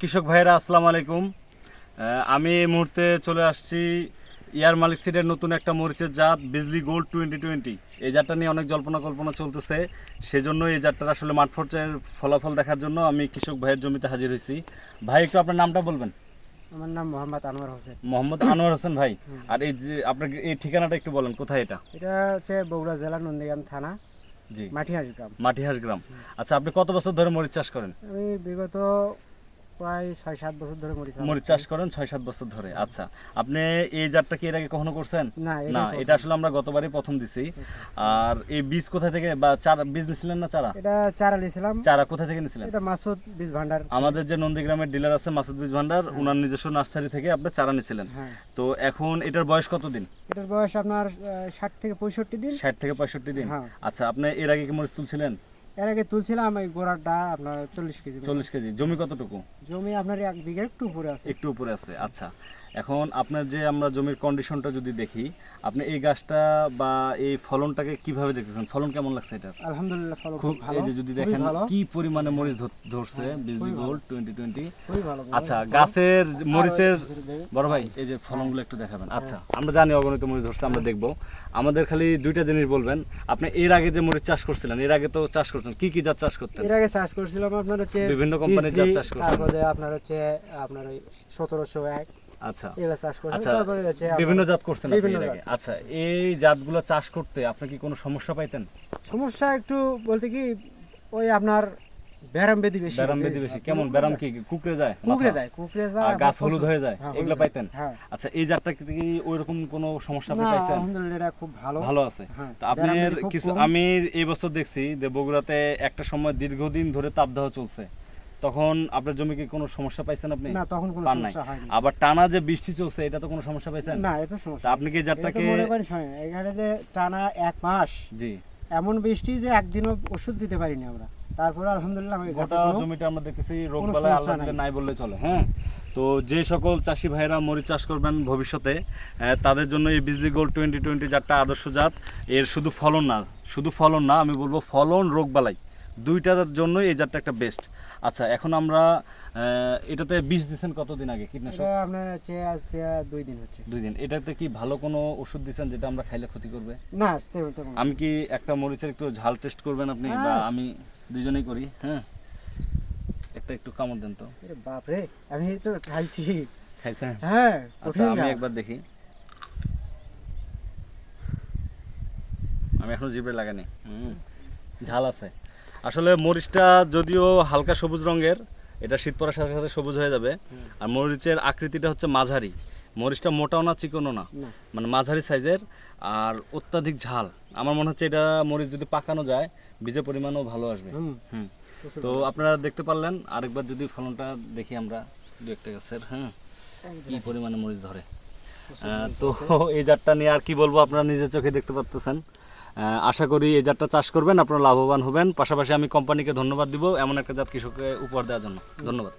কৃষক ভাইরা আসসালামু আলাইকুম। আমি এই মুহূর্তে চলে আসছি ইয়ার মালিক সিডের নতুন একটা মরিচের জাত বিজলি গোল্ড টোয়েন্টি টোয়েন্টি। এই জাতটা নিয়ে অনেক জল্পনা কল্পনা চলতেছে। সেজন্য এই জাতটার আসলে মাঠ পর্যায়ের ফলাফল দেখার জন্য আমি কৃষক ভাইয়ের জমিতে হাজির হয়েছি। ভাই একটু আপনার নামটা বলবেন? আমার নাম মোহাম্মদ আনোয়ার হোসেন। মোহাম্মদ আনোয়ার হোসেন ভাই। আর এই যে আপনার এই ঠিকানাটা একটু বলেন কোথায় এটা? এটা হচ্ছে বগুড়া জেলা নন্দীগ্রাম থানা জি। মাটিহাঁস গ্রাম। মাটিহাঁস গ্রাম। আচ্ছা আপনি কত বছর ধরে মরিচ চাষ করেন? আমি বিগত প্রায় ছয় সাত বছর ধরে মরিচ মরিচ চাষ করেন ছয় সাত বছর ধরে আচ্ছা। আপনি এই জাতটা কি এর আগে কখনো করছেন? না এটা আসলে আমরা গতবারই প্রথম দিছি। আর এই বীজ কোথা থেকে বা চারা বীজ নিছিলেন না চারা? এটা চারা নিয়েছিলাম চারা কোথা থেকে নিছিলেন? এটা মাসুদ বীজ ভান্ডার। আমাদের যে নন্দীগ্রামের ডিলার আছে মাসুদ বীজ ভান্ডার ওনার নিজস্ব নার্সারি থেকে আপনি চারা নিছিলেন। হ্যাঁ। তো এখন এটার বয়স কত দিন? এটার বয়স আপনার ষাট থেকে পঁয়ষট্টি দিন। ষাট থেকে পঁয়ষট্টি দিন। হ্যাঁ। আচ্ছা আপনি এর আগে কি মরিচ তুলছিলেন? এর আগে তুলছিলাম এই গোড়াটা আপনার চল্লিশ কেজি চল্লিশ কেজি। জমি কতটুকু? জমি আপনার এক বিঘা একটু উপরে আছে। একটু উপরে আছে আচ্ছা। এখন আপনার যে আমরা জমির কন্ডিশনটা যদি দেখি আপনি এই গাছটা বা এই ফলনটাকে কীভাবে দেখতেছেন? ফলন কেমন লাগছে এটা আলহামদুলিল্লাহ ফলন খুব ভালো। এই যে যদি দেখেন কি পরিমাণে মরিচ ধরছে বিজলি গোল্ড টোয়েন্টি টোয়েন্টি খুবই ভালো আচ্ছা গাছের মরিচের বড় ভাই এই যে ফলনগুলো একটু দেখাবেন। আচ্ছা আমরা জানি অগণিত মরিচ ধরছে আমরা দেখব। আমাদের খালি দুইটা জিনিস বলবেন। আপনি এর আগে যে মরিচ চাষ করছিলেন এর আগে তো চাষ করছেন। কি কি জাত চাষ করতেন? এর আগে চাষ করছিলাম আপনার হচ্ছে বিভিন্ন কোম্পানির জাত চাষ করছেন। তারপরে আপনার হচ্ছে আপনার ওই সতেরোশো এক আচ্ছা। এগুলো চাষ করছি আচ্ছা তারপরে হচ্ছে বিভিন্ন জাত করছেন বিভিন্ন আচ্ছা এই জাতগুলো চাষ করতে আপনি কি কোনো সমস্যা পাইতেন? সমস্যা একটু বলতে কি ওই আপনার ব্যারাম বেদি বেশি ব্যারাম বেদি বেশি। কেমন? ব্যারাম কি? কুকড়ে যায়? কুকড়ে মাথা? কুকড়ে যায় গাছ হলুদ হয়ে যায়? পাইতেন? আচ্ছা এই জাতটা কি ওই রকম কোনো সমস্যা আপনি পাইছেন? আলহামদুলিল্লাহ এটা খুব ভালো। ভালো আছে। হ্যাঁ, তো আপনার কিছু আমি এই বছর দেখছি যে বগুড়াতে একটা সময় দীর্ঘদিন ধরে তাপদাহ চলছে। তখন আপনার জমি কি কোনো সমস্যা পাইছেন আপনি? না তখন কোনো সমস্যা হয়নি। আবার টানা যে বৃষ্টি চলছে এটা তো কোনো সমস্যা পাইছেন? না এটা সমস্যা আপনি কি এটা মনে করেন শোনেন, এখানে যে টানা এক মাস জি। এমন বৃষ্টি যে একদিনও ওষুধ দিতে পারিনি আমরা। তারপরে আলহামদুলিল্লাহ আমি গোটা জমিটা আমরা দেখতেছি রোগ আল্লাহ দিলে নাই। নাই বললে চলে হ্যাঁ? তো যে সকল চাষি ভাইরা মরিচ চাষ করবেন ভবিষ্যতে তাদের জন্য এই বিজলি গোল্ড টোয়েন্টি টোয়েন্টি জাতটা আদর্শ জাত। এর শুধু ফলন না শুধু ফলন না আমি বলব ফলন রোগ বালাই দুইটার জন্য এই জাতটা একটা বেস্ট আচ্ছা এখন আমরা এটাতে বিষ দিচ্ছেন কতদিন আগে কীটনাশক? আপনার হচ্ছে আজ দুই দিন হচ্ছে। দুই দিন। এটাতে কি ভালো কোনো ওষুধ দিচ্ছেন যেটা আমরা খাইলে ক্ষতি করবে? না আমি কি একটা মরিচের একটু ঝাল টেস্ট করবেন আপনি বা হ্যাঁ। আমি দুজনেই করি? হ্যাঁ। একটা একটু কামড় দেন তো। বাপরে আমি তো খাইছি। খাইছেন? হ্যাঁ আচ্ছা আমি একবার দেখি। আমি এখনও জিভে লাগানি হুম, ঝাল আছে। আসলে মরিচটা যদিও হালকা সবুজ রঙের এটা শীত পড়ার সাথে সাথে সবুজ হয়ে যাবে। আর মরিচের আকৃতিটা হচ্ছে মাঝারি। মরিচটা মোটাও না চিকনও না। মানে মাঝারি সাইজের আর অত্যাধিক ঝাল। আমার মনে হচ্ছে এটা মরিচ যদি পাকানো যায় বীজের পরিমাণও ভালো আসবে। হুম। তো আপনারা দেখতে পারলেন আরেকবার যদি ফলনটা দেখি আমরা দু একটা গাছের হ্যাঁ কি পরিমাণে মরিচ ধরে। তো এই জাতটা নিয়ে আর কি বলব আপনারা নিজের চোখে দেখতে পাচ্তেছেন আহ, আশা করি এই জাতটা চাষ করবেন, আপনারা লাভবান হবেন। পাশাপাশি আমি কোম্পানিকে ধন্যবাদ দিব এমন একটা জাত কৃষককে উপহার দেওয়ার জন্য। ধন্যবাদ।